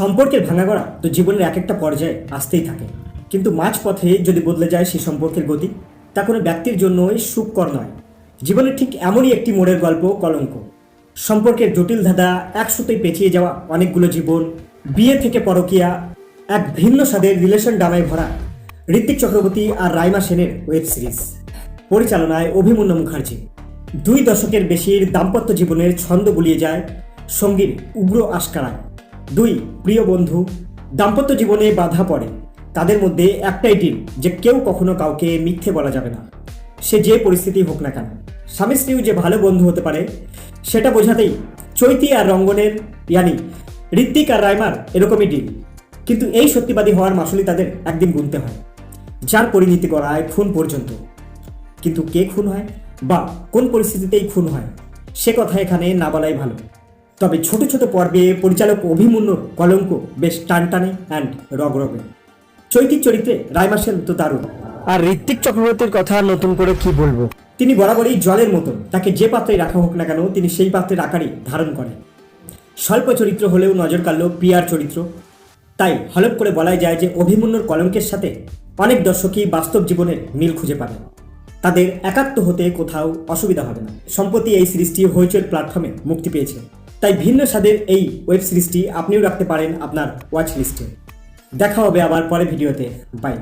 সম্পর্কের ভাঙাগড়া তো জীবনের এক একটা পর্যায়ে আসতেই থাকে। কিন্তু মাঝপথে যদি বদলে যায় সেই সম্পর্কের গতি, তা কোনো ব্যক্তির জন্যই সুখকর নয়। জীবনের ঠিক এমনই একটি মোড়ের গল্প, কলঙ্ক। সম্পর্কের জটিল ধাঁধা একসাথেই পেঁচিয়ে যাওয়া অনেকগুলো জীবন, বিয়ে থেকে পরকিয়া, এক ভিন্ন স্বাদের রিলেশন ডামায় ভরা ঋত্বিক চক্রবর্তী আর রাইমা সেনের ওয়েব সিরিজ। পরিচালনায় অভিমন্যু মুখার্জি। দুই দশকের বেশির দাম্পত্য জীবনের ছন্দ গুলিয়ে যায় সঙ্গীর উগ্র আস্কারায় দুই, প্রিয় বন্ধু, দাম্পত্য জীবনে বাধা পড়ে। তাদের মধ্যে একটাই টিম, যে কেউ কখনো কাউকে মিথ্যে বলা যাবে না। সে যে পরিস্থিতি হোক না কেন। স্বামী স্ত্রীও যে ভালো বন্ধু হতে পারে, সেটা বোঝাতেই চৈতি আর রঙ্গনের ইয়ানি, ঋত্বিক আর রাইমার এরকমই ডিল কিন্তু এই সত্যিবাদী হওয়ার মাসুলি তাদের একদিন গুনতে হয়, যার পরিণতি করায় খুন পর্যন্ত। কিন্তু কে খুন হয় বা কোন পরিস্থিতিতেই খুন হয়, সে কথা এখানে না বলাই ভালো। তবে ছোট ছোট পর্বে পরিচালক অভিমন্যুর কলঙ্ক বেশ টানটানে অ্যান্ড রগরগে। চৈতিক চরিত্রে রায়মাসেল তো দারুণ। আর ঋত্বিক চক্রবর্তীর কথা নতুন করে কি বলব? তিনি বরাবরই জলের মতন তাকে যে পাত্রে রাখা হোক না কেন তিনি সেই পাত্রের আকারই ধারণ করেন। স্বল্প চরিত্র হলেও নজর কাড়ল পিয়ার চরিত্র। তাই হলপ করে বলাই যায় যে অভিমন্যুর কলঙ্কের সাথে অনেক দর্শকই বাস্তব জীবনের মিল খুঁজে পাবেন তাদের একাত্ম হতে কোথাও অসুবিধা হবে না। সম্প্রতি এই সিরিজটি হইচই প্ল্যাটফর্মে মুক্তি পেয়েছে। তাই ভিন্ন স্বাদের এই ওয়েব সিরিজটি আপনিও রাখতে পারেন আপনার ওয়াচ লিস্টে দেখা হবে আবার পরে ভিডিওতে বাই